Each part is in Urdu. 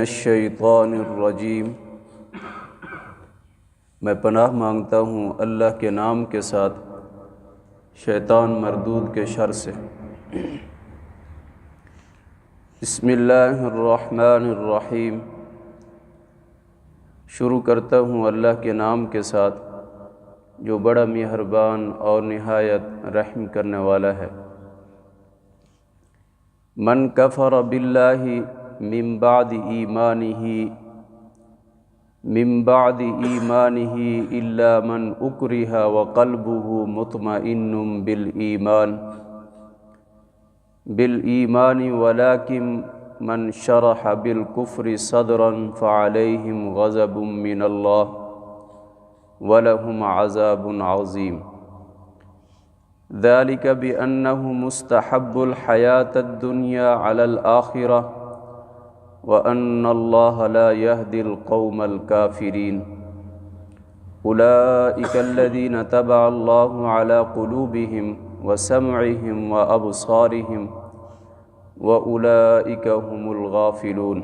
الشیطان الرجیم۔ میں پناہ مانگتا ہوں اللہ کے نام کے ساتھ شیطان مردود کے شر سے۔ بسم اللہ الرحمن الرحیم۔ شروع کرتا ہوں اللہ کے نام کے ساتھ، جو بڑا مہربان اور نہایت رحم کرنے والا ہے۔ من کفر باللہ من بعد ایمانه من بعد ایمانه إلا من اکرہ وقلبه مطمئن بالایمان بالایمان ولكن من شرح بالكفر صدرا فعليهم غضب من الله ولهم عذاب عظيم. ذلك بأنه مستحب الحياة الدنيا على الآخرة. وأن الله لا يهدي القوم الكافرين. أولئك الذين تبع الله على قلوبهم وسمعهم وأبصارهم وأولئك هم الغافلون.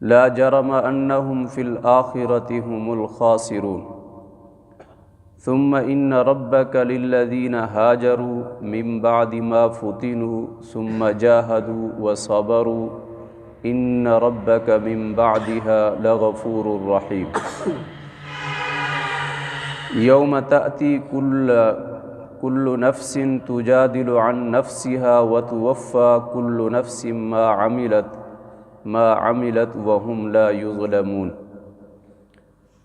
لا جرم أنهم في الآخرة هم الخاسرون. ثم إن ربك للذين هاجروا من بعد ما فتنوا ثم جاهدوا وصبروا إن ربك من بعدها لغفور رحيم. يوم تأتي كل كل نفس تجادل عن نفسها وتوفى كل نفس ما عملت ما عملت وهم لا يظلمون.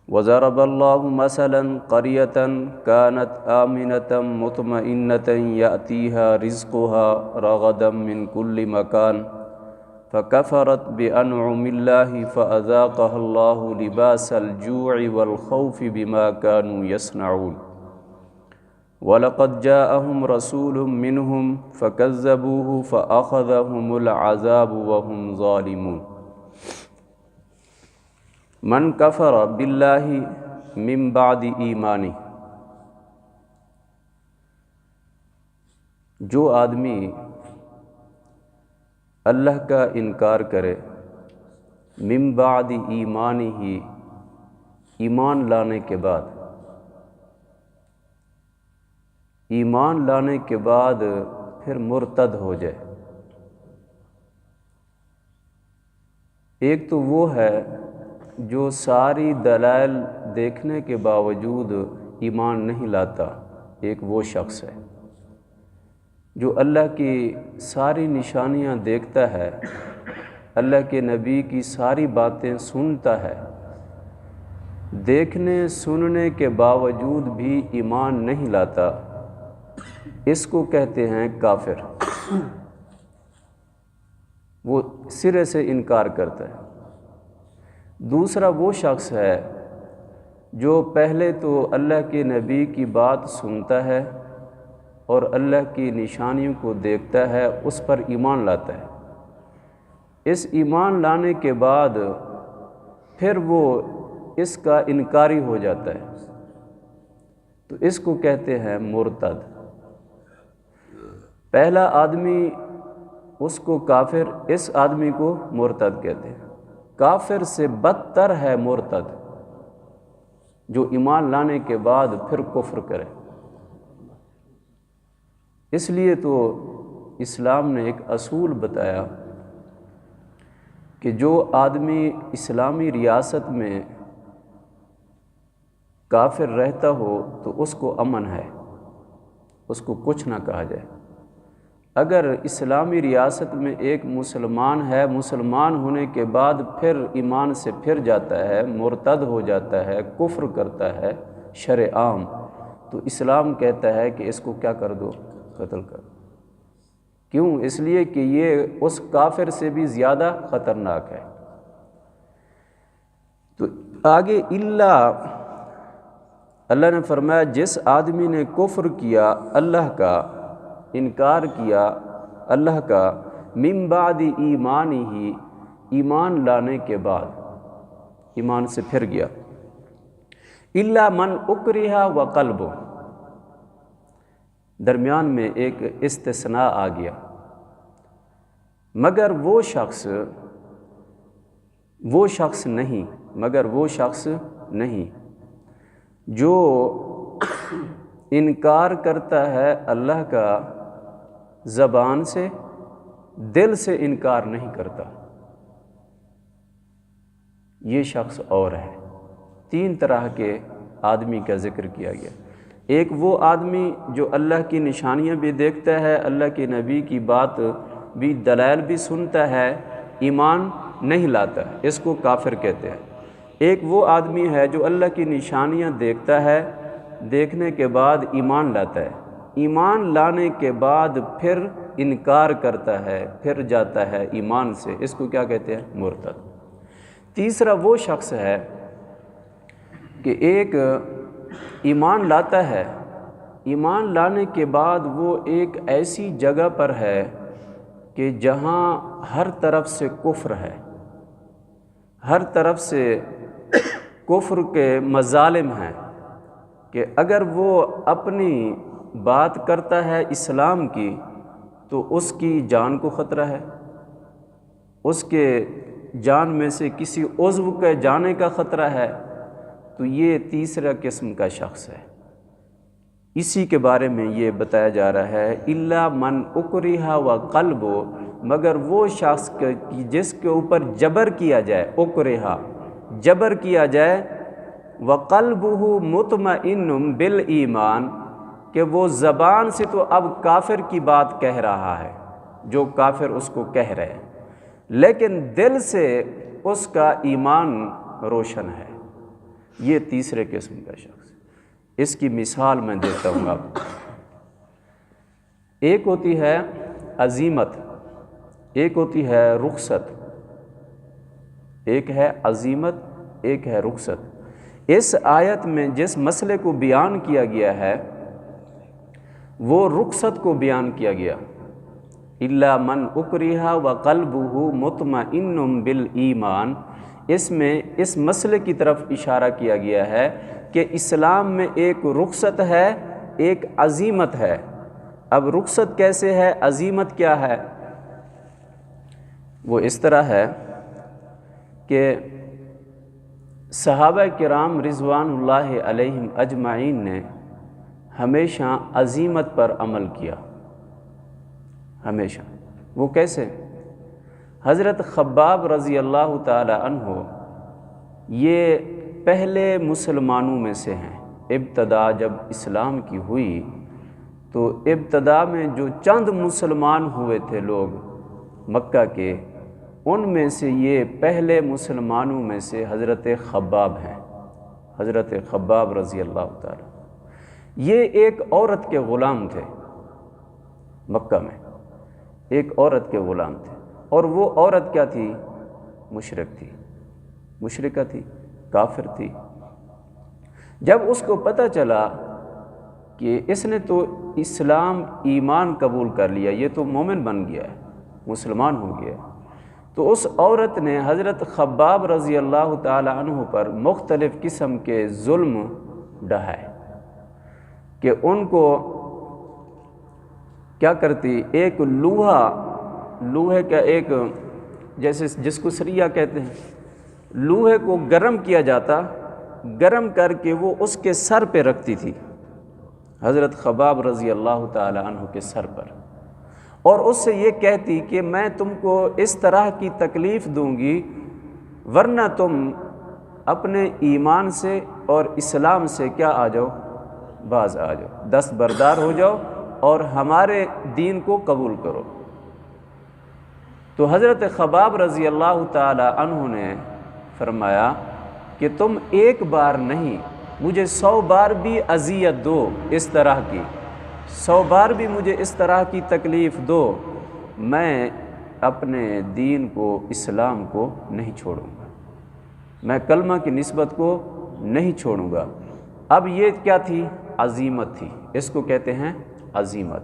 وضرب الله مثلا قرية كانت آمنة مطمئنة يأتيها رزقها رغدا من كل مكان. فكفرت بأنعم الله فأذاقها الله لباس الجوع والخوف بما كانوا يصنعون ولقد جاءهم رسول منهم فكذبوه فأخذهم العذاب وهم ظالمون. من كفر بالله من بعد ایمانی جو آدمی اللہ کا انکار کرے۔ من بعد ایمانی ہی ایمان لانے کے بعد۔ ایمان لانے کے بعد پھر مرتد ہو جائے۔ ایک تو وہ ہے جو ساری دلائل دیکھنے کے باوجود ایمان نہیں لاتا، ایک وہ شخص ہے۔ جو اللہ کی ساری نشانیاں دیکھتا ہے، اللہ کے نبی کی ساری باتیں سنتا ہے۔ دیکھنے، سننے کے باوجود بھی ایمان نہیں لاتا۔ اس کو کہتے ہیں کافر۔ وہ سرے سے انکار کرتا ہے۔ دوسرا وہ شخص ہے جو پہلے تو اللہ کے نبی کی بات سنتا ہے۔ اور اللہ کی نشانیوں کو دیکھتا ہے، اس پر ایمان لاتا ہے۔ اس ایمان لانے کے بعد پھر وہ اس کا انکاری ہو جاتا ہے۔ تو اس کو کہتے ہیں مرتد۔ پہلا آدمی اس کو کافر، اس آدمی کو مرتد کہتے ہیں۔ کافر سے بدتر ہے مرتد، جو ایمان لانے کے بعد پھر کفر کرے۔ اس لیے تو اسلام نے ایک اصول بتایا کہ جو آدمی اسلامی ریاست میں کافر رہتا ہو تو اس کو امن ہے، اس کو کچھ نہ کہا جائے۔ اگر اسلامی ریاست میں ایک مسلمان ہے، مسلمان ہونے کے بعد پھر ایمان سے پھر جاتا ہے، مرتد ہو جاتا ہے، کفر کرتا ہے شر عام، تو اسلام کہتا ہے کہ اس کو کیا کر دو؟ قتل کر۔ کیوں؟ اس لیے کہ یہ اس کافر سے بھی زیادہ خطرناک ہے۔ تو آگے اللہ اللہ نے فرمایا، جس آدمی نے کفر کیا، اللہ کا انکار کیا، اللہ کا، من بعد ہی ایمان لانے کے بعد ایمان سے پھر گیا۔ اللہ من اکریہ و قلب درمیان میں ایک استثناء آ گیا۔ مگر وہ شخص وہ شخص نہیں، مگر وہ شخص نہیں، جو انکار کرتا ہے اللہ کا زبان سے، دل سے انکار نہیں کرتا۔ یہ شخص اور ہے۔ تین طرح کے آدمی کا ذکر کیا گیا۔ ایک وہ آدمی جو اللہ کی نشانیاں بھی دیکھتا ہے، اللہ کے نبی کی بات بھی، دلائل بھی سنتا ہے، ایمان نہیں لاتا، اس کو کافر کہتے ہیں۔ ایک وہ آدمی ہے جو اللہ کی نشانیاں دیکھتا ہے، دیکھنے کے بعد ایمان لاتا ہے۔ ایمان لانے کے بعد پھر انکار کرتا ہے، پھر جاتا ہے ایمان سے۔ اس کو کیا کہتے ہیں؟ مرتد۔ تیسرا وہ شخص ہے کہ ایک ایمان لاتا ہے۔ ایمان لانے کے بعد وہ ایک ایسی جگہ پر ہے کہ جہاں ہر طرف سے کفر ہے۔ ہر طرف سے کفر کے مظالم ہیں کہ اگر وہ اپنی بات کرتا ہے اسلام کی تو اس کی جان کو خطرہ ہے۔ اس کے جان میں سے کسی عضو کے جانے کا خطرہ ہے۔ تو یہ تیسرا قسم کا شخص ہے۔ اسی کے بارے میں یہ بتایا جا رہا ہے اللہ من اکریہ و قلب مگر وہ شخص جس کے اوپر جبر کیا جائے اکریہ جبر کیا جائے و قلب مطمئن بال ایمان کہ وہ زبان سے تو اب کافر کی بات کہہ رہا ہے، جو کافر اس کو کہہ رہے لیکن دل سے اس کا ایمان روشن ہے۔ یہ تیسرے قسم کا شخص اس کی مثال میں دیتا ہوں آپ ایک ہوتی ہے عظیمت، ایک ہوتی ہے رخصت۔ ایک ہے عظیمت، ایک ہے رخصت۔ اس آیت میں جس مسئلے کو بیان کیا گیا ہے، وہ رخصت کو بیان کیا گیا۔ اللہ من اکریہ و قلب ہو مطمئن بال ایمان اس میں اس مسئلے کی طرف اشارہ کیا گیا ہے کہ اسلام میں ایک رخصت ہے، ایک عظیمت ہے۔ اب رخصت کیسے ہے، عظیمت کیا ہے؟ وہ اس طرح ہے کہ صحابہ کرام رضوان اللہ علیہم اجمعین نے ہمیشہ عظیمت پر عمل کیا۔ ہمیشہ۔ وہ کیسے؟ حضرت خباب رضی اللہ تعالی عنہ یہ پہلے مسلمانوں میں سے ہیں۔ ابتدا جب اسلام کی ہوئی تو ابتدا میں جو چند مسلمان ہوئے تھے لوگ مکہ کے، ان میں سے یہ پہلے مسلمانوں میں سے حضرت خباب ہیں۔ حضرت خباب رضی اللہ تعالی۔ یہ ایک عورت کے غلام تھے مکہ میں۔ ایک عورت کے غلام تھے۔ اور وہ عورت کیا تھی؟ مشرق تھی۔ مشرقہ تھی، کافر تھی۔ جب اس کو پتہ چلا کہ اس نے تو اسلام ایمان قبول کر لیا، یہ تو مومن بن گیا ہے، مسلمان ہو گیا تو اس عورت نے حضرت خباب رضی اللہ تعالی عنہ پر مختلف قسم کے ظلم ڈھائے کہ ان کو کیا کرتی، ایک لوہا لوہے کا ایک جیسے جس کو سریا کہتے ہیں، لوہے کو گرم کیا جاتا، گرم کر کے وہ اس کے سر پہ رکھتی تھی۔ حضرت خباب رضی اللہ تعالی عنہ کے سر پر۔ اور اس سے یہ کہتی کہ میں تم کو اس طرح کی تکلیف دوں گی، ورنہ تم اپنے ایمان سے اور اسلام سے کیا آ جاؤ؟ باز آ جاؤ۔ دست بردار ہو جاؤ اور ہمارے دین کو قبول کرو۔ تو حضرت خباب رضی اللہ تعالی عنہ نے فرمایا کہ تم ایک بار نہیں، مجھے سو بار بھی اذیت دو اس طرح کی۔ سو بار بھی مجھے اس طرح کی تکلیف دو۔ میں اپنے دین کو، اسلام کو نہیں چھوڑوں گا۔ میں کلمہ کی نسبت کو نہیں چھوڑوں گا۔ اب یہ کیا تھی؟ عظیمت تھی۔ اس کو کہتے ہیں عظیمت۔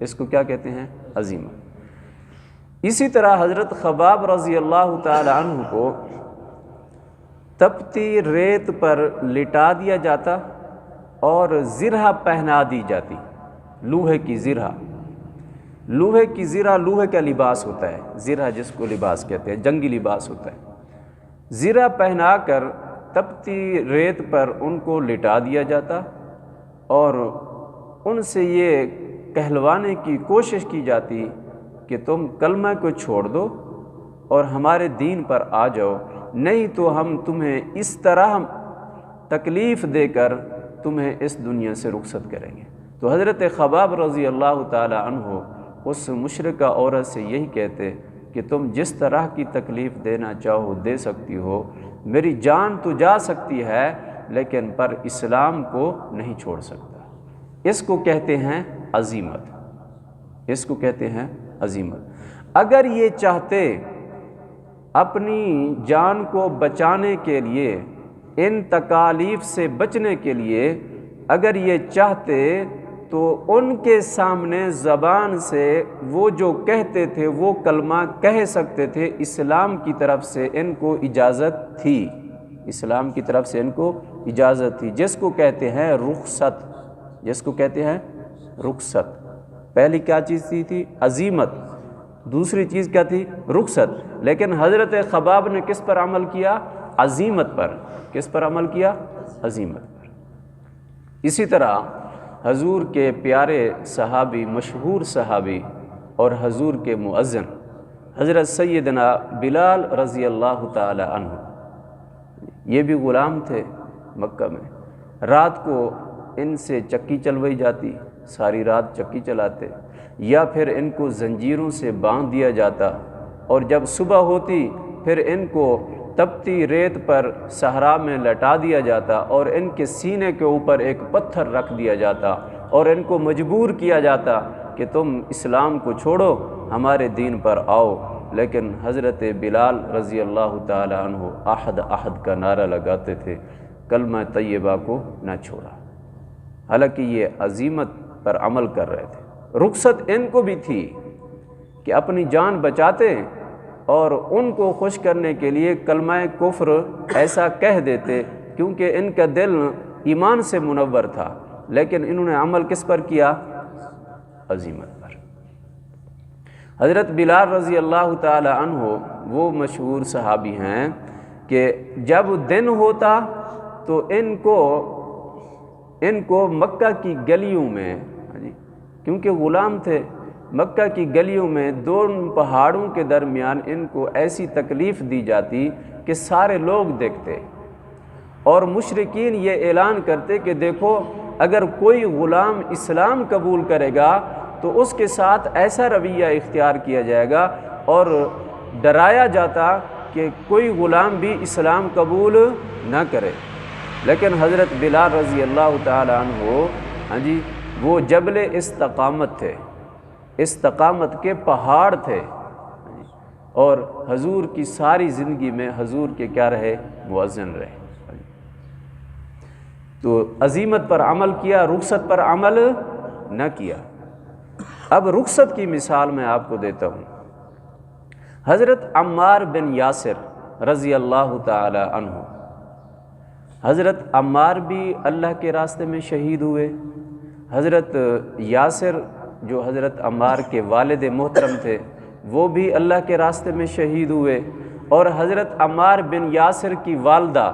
اس کو کیا کہتے ہیں؟ عظیمت۔ اسی طرح حضرت خباب رضی اللہ تعالی عنہ کو تپتی ریت پر لٹا دیا جاتا اور زرہ پہنا دی جاتی، لوہے کی زرہ لوہے کی زرہ لوہے کا لباس ہوتا ہے۔ زرہ جس کو لباس کہتے ہیں، جنگی لباس ہوتا ہے۔ زیرہ پہنا کر تپتی ریت پر ان کو لٹا دیا جاتا اور ان سے یہ کہلوانے کی کوشش کی جاتی کہ تم کلمہ کو چھوڑ دو اور ہمارے دین پر آ جاؤ۔ نہیں تو ہم تمہیں اس طرح تکلیف دے کر تمہیں اس دنیا سے رخصت کریں گے۔ تو حضرت خباب رضی اللہ تعالی عنہ اس مشرقہ عورت سے یہی کہتے کہ تم جس طرح کی تکلیف دینا چاہو دے سکتی ہو، میری جان تو جا سکتی ہے، لیکن پر اسلام کو نہیں چھوڑ سکتا۔ اس کو کہتے ہیں عظیمت۔ اس کو کہتے ہیں عظیمت اگر یہ چاہتے اپنی جان کو بچانے کے لیے، ان تکالیف سے بچنے کے لیے اگر یہ چاہتے، تو ان کے سامنے زبان سے وہ جو کہتے تھے، وہ کلمہ کہہ سکتے تھے۔ اسلام کی طرف سے ان کو اجازت تھی۔ اسلام کی طرف سے ان کو اجازت تھی۔ جس کو کہتے ہیں رخصت، جس کو کہتے ہیں رخصت۔ پہلی کیا چیز تھی؟ تھی عظیمت. دوسری چیز کیا تھی؟ رخصت. لیکن حضرت خباب نے کس پر عمل کیا؟ عظیمت پر. کس پر عمل کیا؟ عظیمت پر. اسی طرح حضور کے پیارے صحابی، مشہور صحابی اور حضور کے معذن حضرت سیدنا بلال رضی اللہ تعالی عنہ. یہ بھی غلام تھے مکہ میں. رات کو ان سے چکی چلوئی جاتی. ساری رات چکی چلاتے یا پھر ان کو زنجیروں سے باندھ دیا جاتا اور جب صبح ہوتی پھر ان کو تپتی ریت پر صحرا میں لٹا دیا جاتا اور ان کے سینے کے اوپر ایک پتھر رکھ دیا جاتا اور ان کو مجبور کیا جاتا کہ تم اسلام کو چھوڑو، ہمارے دین پر آؤ۔ لیکن حضرت بلال رضی اللہ تعالی عنہ احد احد کا نعرہ لگاتے تھے، کلمہ طیبہ کو نہ چھوڑا۔ حالانکہ یہ عظیمت پر عمل کر رہے تھے۔ رخصت ان کو بھی تھی کہ اپنی جان بچاتے اور ان کو خوش کرنے کے لیے کلمہ کفر ایسا کہہ دیتے کیونکہ ان کا دل ایمان سے منور تھا۔ لیکن انہوں نے عمل کس پر کیا؟ عظیمت پر۔ حضرت بلال رضی اللہ تعالی عنہ وہ مشہور صحابی ہیں کہ جب دن ہوتا تو ان کو ان کو مکہ کی گلیوں میں کیونکہ غلام تھے، مکہ کی گلیوں میں دو پہاڑوں کے درمیان ان کو ایسی تکلیف دی جاتی کہ سارے لوگ دیکھتے۔ اور مشرقین یہ اعلان کرتے کہ دیکھو، اگر کوئی غلام اسلام قبول کرے گا، تو اس کے ساتھ ایسا رویہ اختیار کیا جائے گا۔ اور ڈرایا جاتا کہ کوئی غلام بھی اسلام قبول نہ کرے۔ لیکن حضرت بلال رضی اللہ تعالیٰ عنہ ہاں جی وہ جبل استقامت تھے۔ استقامت کے پہاڑ تھے۔ اور حضور کی ساری زندگی میں حضور کے کیا رہے؟ مؤذن رہے۔ تو عظیمت پر عمل کیا، رخصت پر عمل نہ کیا۔ اب رخصت کی مثال میں آپ کو دیتا ہوں۔ حضرت عمار بن یاسر رضی اللہ تعالی عنہ۔ حضرت عمار بھی اللہ کے راستے میں شہید ہوئے۔ حضرت یاسر جو حضرت عمار کے والد محترم تھے، وہ بھی اللہ کے راستے میں شہید ہوئے۔ اور حضرت عمار بن یاسر کی والدہ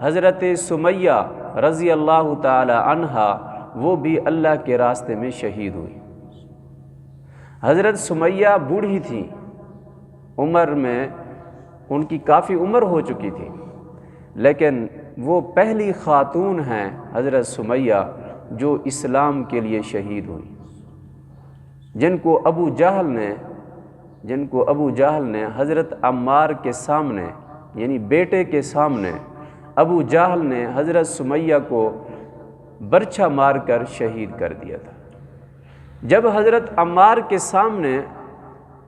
حضرت سمیہ رضی اللہ تعالی عنہا، وہ بھی اللہ کے راستے میں شہید ہوئی۔ حضرت سمیہ بوڑھی تھی عمر میں ان کی کافی عمر ہو چکی تھی، لیکن وہ پہلی خاتون ہیں حضرت سمیہ۔ جو اسلام کے لیے شہید ہوئی۔ جن کو ابو جہل نے، جن کو ابو جہل نے حضرت عمار کے سامنے یعنی بیٹے کے سامنے ابو جہل نے حضرت سمیہ کو برچھا مار کر شہید کر دیا تھا۔ جب حضرت عمار کے سامنے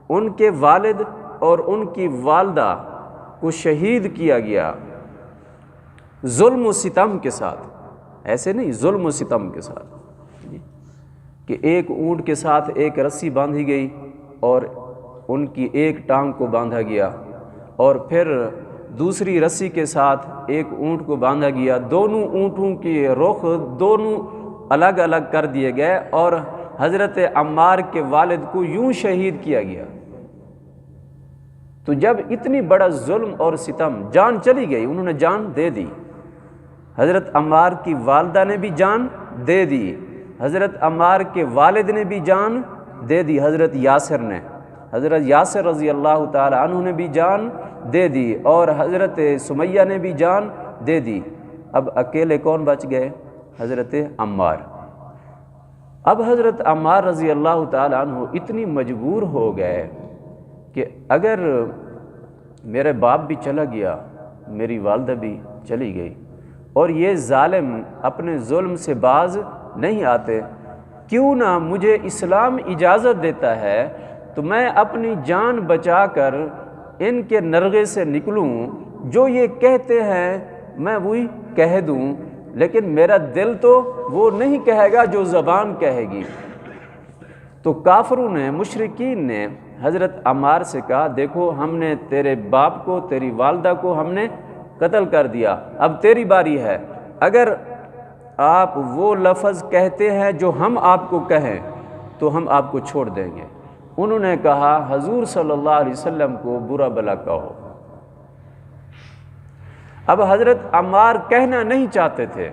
ان کے والد اور ان کی والدہ کو شہید کیا گیا، ظلم و ستم کے ساتھ ایسے نہیں، ظلم و ستم کے ساتھ۔ جی، کہ ایک اونٹ کے ساتھ ایک رسی باندھی گئی اور ان کی ایک ٹانگ کو باندھا گیا اور پھر دوسری رسی کے ساتھ ایک اونٹ کو باندھا گیا۔ دونوں اونٹوں کی رخ دونوں الگ الگ کر دیے گئے اور حضرت عمار کے والد کو یوں شہید کیا گیا۔ تو جب اتنی بڑا ظلم اور ستم جان چلی گئی، انہوں نے جان دے دی۔ حضرت عمار کی والدہ نے بھی جان دے دی۔ حضرت عمار کے والد نے بھی جان دے دی۔ حضرت یاسر نے۔ حضرت یاسر رضی اللہ تعالی عنہ نے بھی جان دے دی۔ اور حضرت سمیہ نے بھی جان دے دی۔ اب اکیلے کون بچ گئے؟ حضرت عمار۔ اب حضرت عمار رضی اللہ تعالیٰ عنہ اتنی مجبور ہو گئے کہ اگر میرے باپ بھی چلا گیا، میری والدہ بھی چلی گئی۔ اور یہ ظالم اپنے ظلم سے باز نہیں آتے۔ کیوں نہ مجھے اسلام اجازت دیتا ہے تو میں اپنی جان بچا کر ان کے نرغے سے نکلوں۔ جو یہ کہتے ہیں میں وہی کہہ دوں، لیکن میرا دل تو وہ نہیں کہے گا جو زبان کہے گی۔ تو کافروں نے مشرقین نے، حضرت عمار سے کہا، دیکھو ہم نے تیرے باپ کو، تیری والدہ کو ہم نے قتل کر دیا۔ اب تیری باری ہے۔ اگر آپ وہ لفظ کہتے ہیں جو ہم آپ کو کہیں، تو ہم آپ کو چھوڑ دیں گے۔ انہوں نے کہا، حضور صلی اللہ علیہ وسلم کو برا بلا کہو۔ اب حضرت عمار کہنا نہیں چاہتے تھے،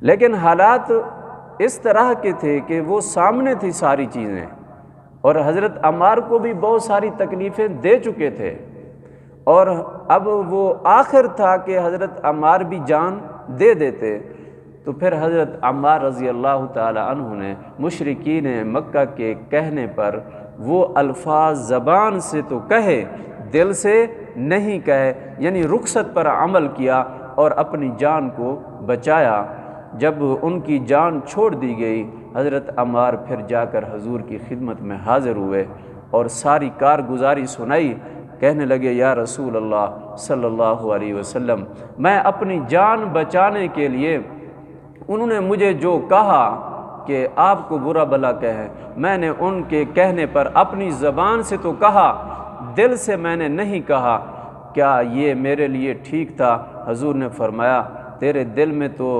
لیکن حالات اس طرح کے تھے کہ وہ سامنے تھی ساری چیزیں، اور حضرت عمار کو بھی بہت ساری تکلیفیں دے چکے تھے۔ اور اب وہ آخر تھا کہ حضرت عمار بھی جان دے دیتے۔ تو پھر حضرت عمار رضی اللہ تعالی عنہ نے مشرقین مکہ کے کہنے پر وہ الفاظ زبان سے تو کہے، دل سے نہیں کہے یعنی رخصت پر عمل کیا اور اپنی جان کو بچایا۔ جب ان کی جان چھوڑ دی گئی، حضرت عمار پھر جا کر حضور کی خدمت میں حاضر ہوئے اور ساری کارگزاری سنائی۔ کہنے لگے، یا رسول اللہ صلی اللہ علیہ وسلم، میں اپنی جان بچانے کے لیے انہوں نے مجھے جو کہا کہ آپ کو برا بلا کہے، میں نے ان کے کہنے پر اپنی زبان سے تو کہا، دل سے میں نے نہیں کہا، کیا یہ میرے لیے ٹھیک تھا؟ حضور نے فرمایا، تیرے دل میں تو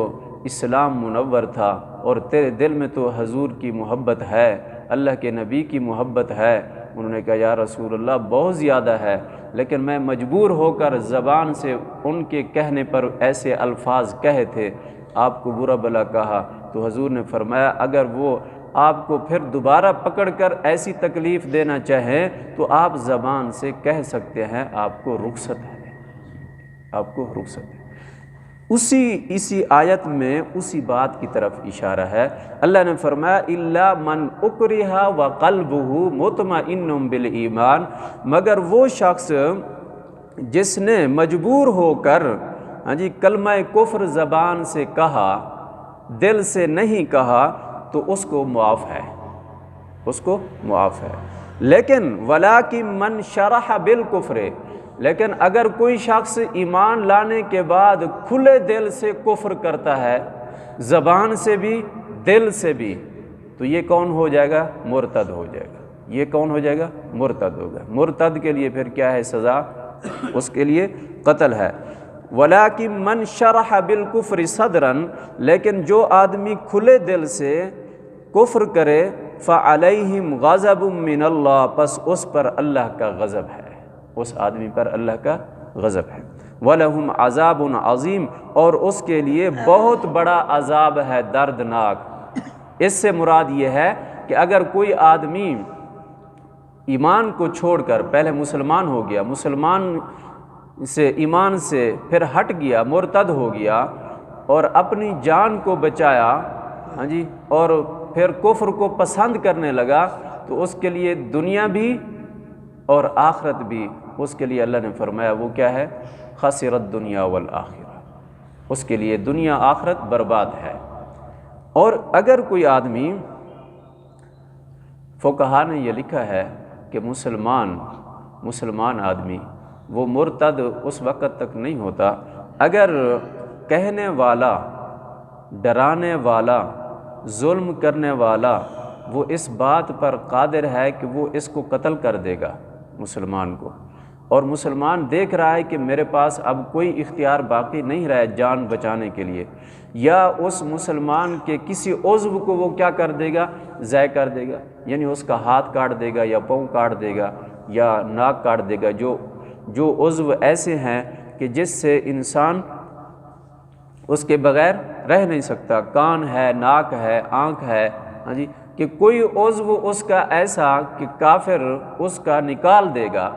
اسلام منور تھا اور تیرے دل میں تو حضور کی محبت ہے، اللہ کے نبی کی محبت ہے انہوں نے کہا، یا رسول اللہ، بہت زیادہ ہے، لیکن میں مجبور ہو کر زبان سے ان کے کہنے پر ایسے الفاظ کہے تھے۔ آپ کو برا بلا کہا۔ تو حضور نے فرمایا، اگر وہ آپ کو پھر دوبارہ پکڑ کر ایسی تکلیف دینا چاہیں، تو آپ زبان سے کہہ سکتے ہیں، آپ کو رخصت ہے۔ آپ کو رخصت ہے۔ اسی اسی آیت میں اسی بات کی طرف اشارہ ہے۔ اللہ نے فرمایا اللہ من اکریہ و قلب ہو متما ان ایمان مگر وہ شخص جس نے مجبور ہو کر ہاں جی کلمہ کفر زبان سے کہا، دل سے نہیں کہا، تو اس کو معاف ہے۔ اس کو معاف ہے۔ لیکن ولا کی من شرح بالکفر لیکن اگر کوئی شخص ایمان لانے کے بعد کھلے دل سے کفر کرتا ہے، زبان سے بھی، دل سے بھی، تو یہ کون ہو جائے گا؟ مرتد ہو جائے گا۔ یہ کون ہو جائے گا؟ مرتد ہوگا۔ مرتد کے لیے پھر کیا ہے سزا؟ اس کے لیے قتل ہے۔ ولا کی من شرح بالکفر صدرن لیکن جو آدمی کھلے دل سے کفر کرے فعلیہم غضب من اللہ پس اس پر اللہ کا غضب ہے۔ اس آدمی پر اللہ کا غضب ہے۔ وَلَهُمْ عَذَابٌ عظیم اور اس کے لیے بہت بڑا عذاب ہے، دردناک۔ اس سے مراد یہ ہے کہ اگر کوئی آدمی ایمان کو چھوڑ کر پہلے مسلمان ہو گیا، مسلمان سے، ایمان سے پھر ہٹ گیا، مرتد ہو گیا، اور اپنی جان کو بچایا ہاں جی اور پھر کفر کو پسند کرنے لگا، تو اس کے لیے دنیا بھی اور آخرت بھی اس کے لیے اللہ نے فرمایا، وہ کیا ہے؟ خسرت دنیا والآخرہ۔ اس کے لیے دنیا آخرت برباد ہے۔ اور اگر کوئی آدمی فقہا نے یہ لکھا ہے کہ مسلمان مسلمان آدمی، وہ مرتد اس وقت تک نہیں ہوتا۔ اگر کہنے والا، ڈرانے والا، ظلم کرنے والا، وہ اس بات پر قادر ہے کہ وہ اس کو قتل کر دے گا۔ مسلمان کو۔ اور مسلمان دیکھ رہا ہے کہ میرے پاس اب کوئی اختیار باقی نہیں رہا ہے جان بچانے کے لیے۔ یا اس مسلمان کے کسی عضو کو وہ کیا کر دے گا؟ ضائع کر دے گا۔ یعنی اس کا ہاتھ کاٹ دے گا یا پاؤں کاٹ دے گا یا ناک کاٹ دے گا۔ جو جو عضو ایسے ہیں کہ جس سے انسان اس کے بغیر رہ نہیں سکتا۔ کان ہے، ناک ہے، آنکھ ہے۔ ہاں جی کہ کوئی عضو اس کا ایسا کہ کافر اس کا نکال دے گا۔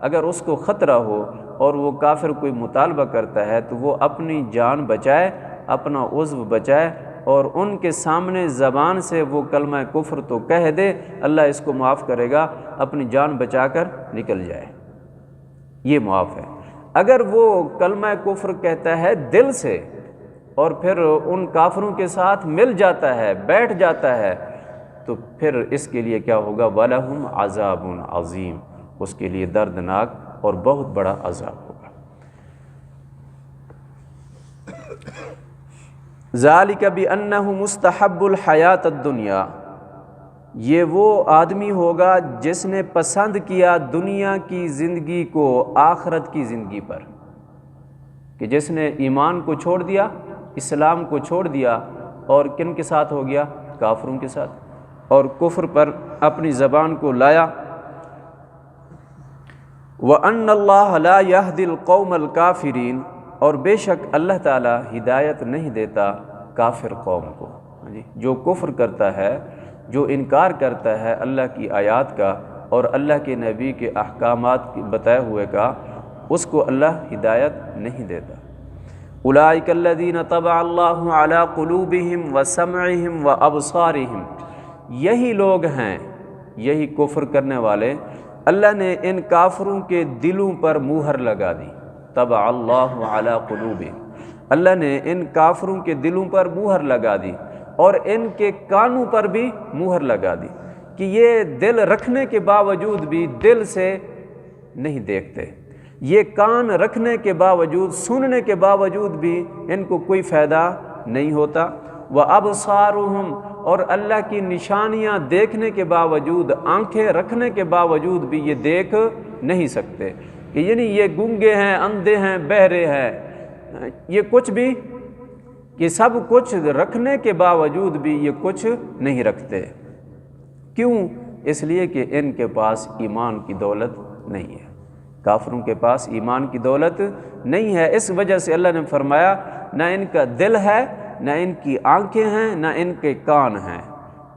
اگر اس کو خطرہ ہو اور وہ کافر کوئی مطالبہ کرتا ہے تو وہ اپنی جان بچائے، اپنا عضو بچائے اور ان کے سامنے زبان سے وہ کلمہ کفر تو کہہ دے، اللہ اس کو معاف کرے گا، اپنی جان بچا کر نکل جائے۔ یہ معاف ہے۔ اگر وہ کلمہ کفر کہتا ہے دل سے اور پھر ان کافروں کے ساتھ مل جاتا ہے، بیٹھ جاتا ہے تو پھر اس کے لیے کیا ہوگا؟ وَلَهُمْ عَذَابٌ عظیم اس کے لیے دردناک اور بہت بڑا عذاب ہوگا۔ ذالک بِأَنَّهُ مستحب الحیات الدنیا یہ وہ آدمی ہوگا جس نے پسند کیا دنیا کی زندگی کو آخرت کی زندگی پر۔ کہ جس نے ایمان کو چھوڑ دیا، اسلام کو چھوڑ دیا، اور کن کے ساتھ ہو گیا؟ کافروں کے ساتھ۔ اور کفر پر اپنی زبان کو لایا۔ و ان اللہ یہ دل قوم الکافرین اور بے شک اللہ تعالیٰ ہدایت نہیں دیتا کافر قوم کو۔ جی جو کفر کرتا ہے، جو انکار کرتا ہے اللہ کی آیات کا اور اللہ کے نبی کے احکامات بتائے ہوئے کا، اس کو اللہ ہدایت نہیں دیتا۔ اولائک الذین طبع اللہ علی قلوبہم و سمعہم و یہی لوگ ہیں، یہی کفر کرنے والے۔ اللہ نے ان کافروں کے دلوں پر موہر لگا دی۔ طبع اللہ علی قلوبہم۔ اللہ نے ان کافروں کے دلوں پر موہر لگا دی اور ان کے کانوں پر بھی موہر لگا دی کہ یہ دل رکھنے کے باوجود بھی دل سے نہیں دیکھتے۔ یہ کان رکھنے کے باوجود، سننے کے باوجود بھی ان کو کوئی فائدہ نہیں ہوتا۔ وہ اب اور اللہ کی نشانیاں دیکھنے کے باوجود، آنکھیں رکھنے کے باوجود بھی یہ دیکھ نہیں سکتے کہ یعنی یہ گنگے ہیں، اندھے ہیں، بہرے ہیں۔ یہ کچھ بھی کہ سب کچھ رکھنے کے باوجود بھی یہ کچھ نہیں رکھتے۔ کیوں؟ اس لیے کہ ان کے پاس ایمان کی دولت نہیں ہے۔ کافروں کے پاس ایمان کی دولت نہیں ہے۔ اس وجہ سے اللہ نے فرمایا، نہ ان کا دل ہے نہ ان کی آنکھیں ہیں، نہ ان کے کان ہیں۔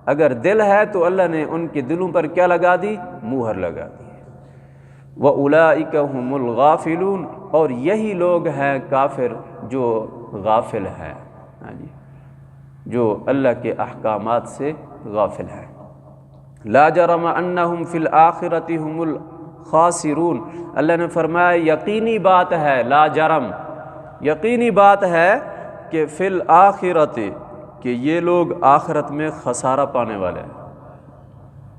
اگر دل ہے تو اللہ نے ان کے دلوں پر کیا لگا دی؟ موہر لگا دی وہ الاکم الغافلون۔ اور یہی لوگ ہیں کافر جو غافل ہے ہاں جی۔ جو اللہ کے احکامات سے غافل ہے لا جرم انہم فی الاخرت هم الخاسرون۔ اللہ نے فرمایا، یقینی بات ہے، لا جرم۔ یقینی بات ہے کہ فی الاخرت کہ یہ لوگ آخرت میں خسارہ پانے والے ہیں۔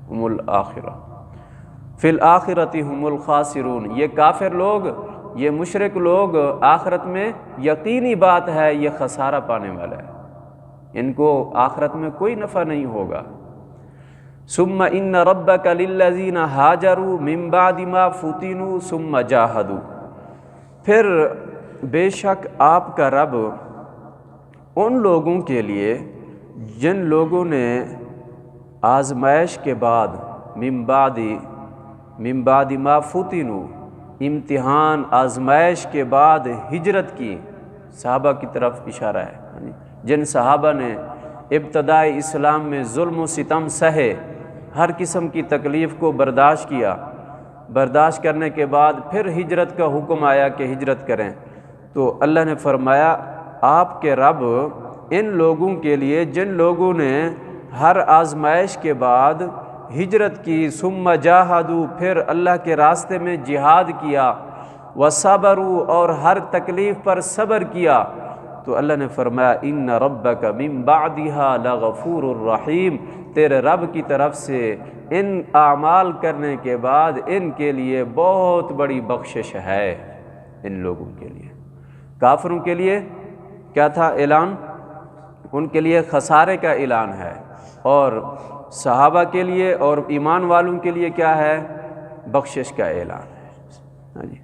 ہم الاخرہ۔ فی الاخرت هم الخاسرون۔ یہ کافر لوگ، یہ مشرق لوگ آخرت میں یقینی بات ہے، یہ خسارہ پانے والا ہے ان کو آخرت میں کوئی نفع نہیں ہوگا۔ ثم ان رب کا للذین حاجروا من بعد ما فتنوا ثم جاہدوا۔ پھر بے شک آپ کا رب ان لوگوں کے لیے جن لوگوں نے آزمائش کے بعد من بعد من بعد ما فتنوا امتحان آزمائش کے بعد ہجرت کی، صحابہ کی طرف اشارہ ہے۔ یعنی جن صحابہ نے ابتدائی اسلام میں ظلم و ستم سہے، ہر قسم کی تکلیف کو برداشت کیا۔ برداشت کرنے کے بعد پھر ہجرت کا حکم آیا کہ ہجرت کریں۔ تو اللہ نے فرمایا آپ کے رب ان لوگوں کے لیے جن لوگوں نے ہر آزمائش کے بعد ہجرت کی، ثم جاہدو پھر اللہ کے راستے میں جہاد کیا و صبرو اور ہر تکلیف پر صبر کیا۔ تو اللہ نے فرمایا، ان رب کا بعدها لغفور الرحیم تیرے رب کی طرف سے ان اعمال کرنے کے بعد ان کے لیے بہت بڑی بخشش ہے ان لوگوں کے لیے۔ کافروں کے لیے کیا تھا اعلان؟ ان کے لیے خسارے کا اعلان ہے۔ اور صحابہ کے لیے اور ایمان والوں کے لیے کیا ہے؟ بخشش کا اعلان ہے۔ ہاں جی۔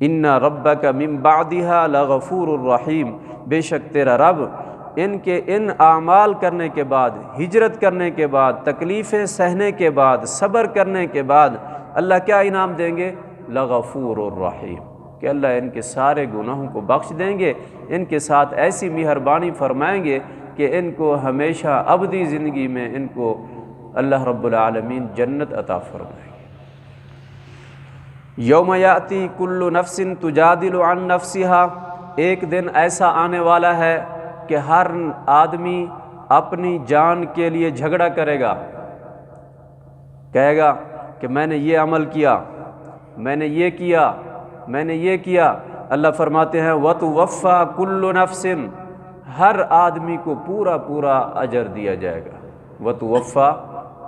ان رب کا ممبادہ لغفور الرحیم بے شک تیرا رب ان کے ان اعمال کرنے کے بعد، ہجرت کرنے کے بعد، تکلیفیں سہنے کے بعد، صبر کرنے کے بعد اللہ کیا انعام دیں گے؟ لغفور الرحیم کہ اللہ ان کے سارے گناہوں کو بخش دیں گے، ان کے ساتھ ایسی مہربانی فرمائیں گے کہ ان کو ہمیشہ ابدی زندگی میں ان کو اللہ رب العالمین جنت عطا فرمائیں گے یوم یاتی کل نفسن تجادل عن نفسہا۔ ایک دن ایسا آنے والا ہے کہ ہر آدمی اپنی جان کے لیے جھگڑا کرے گا۔ کہے گا کہ میں نے یہ عمل کیا، میں نے یہ کیا میں نے یہ کیا، اللہ فرماتے ہیں وط وفا کل نفسن ہر آدمی کو پورا پورا اجر دیا جائے گا۔ وط وفا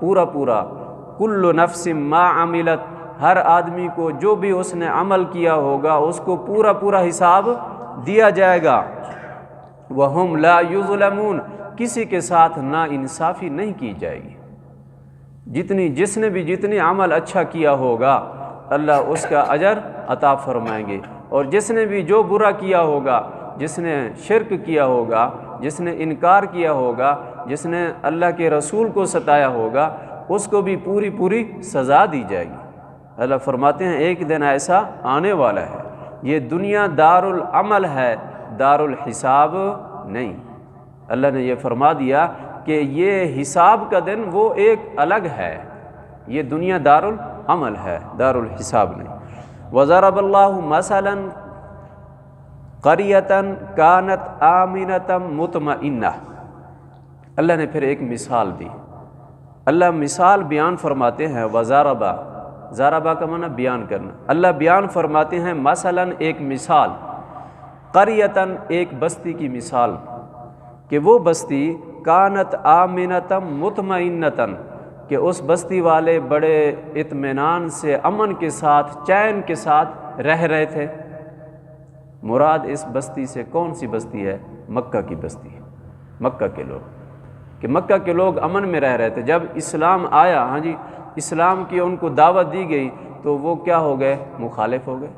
پورا پورا کل نفسم ما عملت، ہر آدمی کو جو بھی اس نے عمل کیا ہوگا، اس کو پورا پورا حساب دیا جائے گا۔ وہ ہم لا یظلمون کسی کے ساتھ نا انصافی نہیں کی جائے گی۔ جتنی، جس نے بھی جتنی عمل اچھا کیا ہوگا اللہ اس کا اجر عطا فرمائیں گے۔ اور جس نے بھی جو برا کیا ہوگا، جس نے شرک کیا ہوگا، جس نے انکار کیا ہوگا، جس نے اللہ کے رسول کو ستایا ہوگا، اس کو بھی پوری پوری سزا دی جائے گی۔ اللہ فرماتے ہیں، ایک دن ایسا آنے والا ہے۔ یہ دنیا دار العمل ہے دار الحساب نہیں۔ اللہ نے یہ فرما دیا کہ یہ حساب کا دن وہ ایک الگ ہے۔ یہ دنیا دار العمل ہے دار الحساب نہیں۔ وزارب اللہ مثلاً قریتاً کانت آمینتم مطمئنہ۔ اللہ نے پھر ایک مثال دی۔ اللہ مثال بیان فرماتے ہیں وزاربہ زاربا کا معنی بیان کرنا۔ اللہ بیان فرماتے ہیں مثلاً ایک مثال، قریتاً ایک بستی کی مثال، کہ وہ بستی کانت آمنتم مطمئنتاً کہ اس بستی والے بڑے اطمینان سے امن کے ساتھ، چین کے ساتھ رہ رہے تھے۔ مراد اس بستی سے کون سی بستی ہے؟ مکہ کی بستی ہے۔ مکہ کے لوگ۔ کہ مکہ کے لوگ امن میں رہ رہے تھے۔ جب اسلام آیا ہاں جی اسلام کی ان کو دعوت دی گئی، تو وہ کیا ہو گئے؟ مخالف ہو گئے۔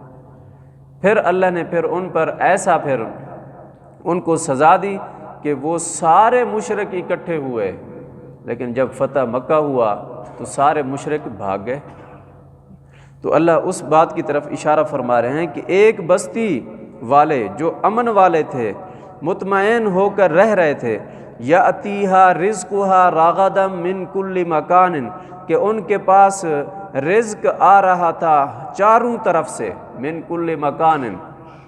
پھر اللہ نے پھر ان پر ایسا پھر ان کو سزا دی کہ وہ سارے مشرق اکٹھے ہوئے۔ لیکن جب فتح مکہ ہوا تو سارے مشرق بھاگ گئے۔ تو اللہ اس بات کی طرف اشارہ فرما رہے ہیں کہ ایک بستی والے جو امن والے تھے، مطمئن ہو کر رہ رہے تھے یا عتیحہ رزق راغدم من کل مکان، کہ ان کے پاس رزق آ رہا تھا چاروں طرف سے، من کل مکان۔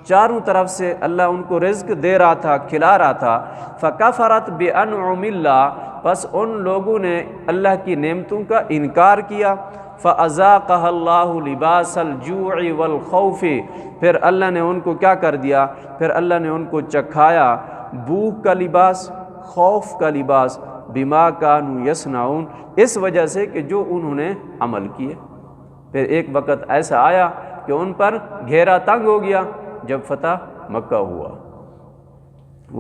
چاروں طرف سے اللہ ان کو رزق دے رہا تھا، کھلا رہا تھا۔ فقفرت بے اللہ۔ بس ان لوگوں نے اللہ کی نعمتوں کا انکار کیا۔ فضاء اللہ لباس الجوع والخوف۔ پھر اللہ نے ان کو کیا کر دیا؟ پھر اللہ نے ان کو چکھایا۔ بھوک کا لباس، خوف کا لباس۔ بیما کانو یسناؤن اس وجہ سے کہ جو انہوں نے عمل کیے۔ پھر ایک وقت ایسا آیا کہ ان پر گھیرا تنگ ہو گیا۔ جب فتح مکہ ہوا۔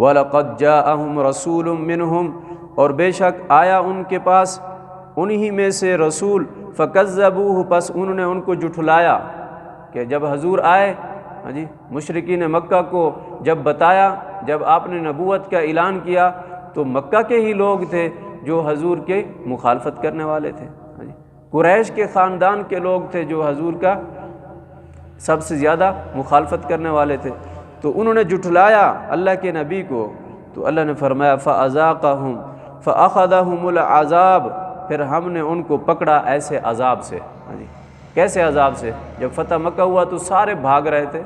وَلَقَدْ جَاءَهُمْ رَسُولٌ مِّنْهُمْ، اور بے شک آیا ان کے پاس انہی میں سے رسول فَقَذَّبُوهُ پس انہوں نے ان کو جٹھلایا کہ جب حضور آئے ہاں جی مشرقین مکہ کو جب بتایا، جب آپ نے نبوت کا اعلان کیا، تو مکہ کے ہی لوگ تھے جو حضور کے مخالفت کرنے والے تھے۔ ہاں جی قریش کے خاندان کے لوگ تھے جو حضور کا سب سے زیادہ مخالفت کرنے والے تھے۔ تو انہوں نے جٹھلایا اللہ کے نبی کو۔ تو اللہ نے فرمایا فضاق ہوں فعقدہ العذاب۔ پھر ہم نے ان کو پکڑا ایسے عذاب سے۔ ہاں جی کیسے عذاب سے؟ جب فتح مکہ ہوا تو سارے بھاگ رہے تھے۔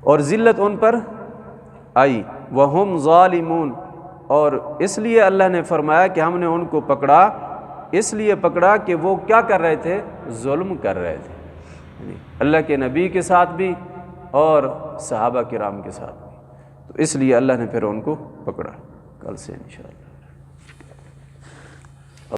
اور ذلت ان پر آئی۔ وہ ہم ظالمون۔ اور اس لیے اللہ نے فرمایا کہ ہم نے ان کو پکڑا۔ اس لیے پکڑا کہ وہ کیا کر رہے تھے؟ ظلم کر رہے تھے۔ اللہ کے نبی کے ساتھ بھی اور صحابہ کرام کے ساتھ بھی۔ تو اس لیے اللہ نے پھر ان کو پکڑا۔ کل سے انشاءاللہ۔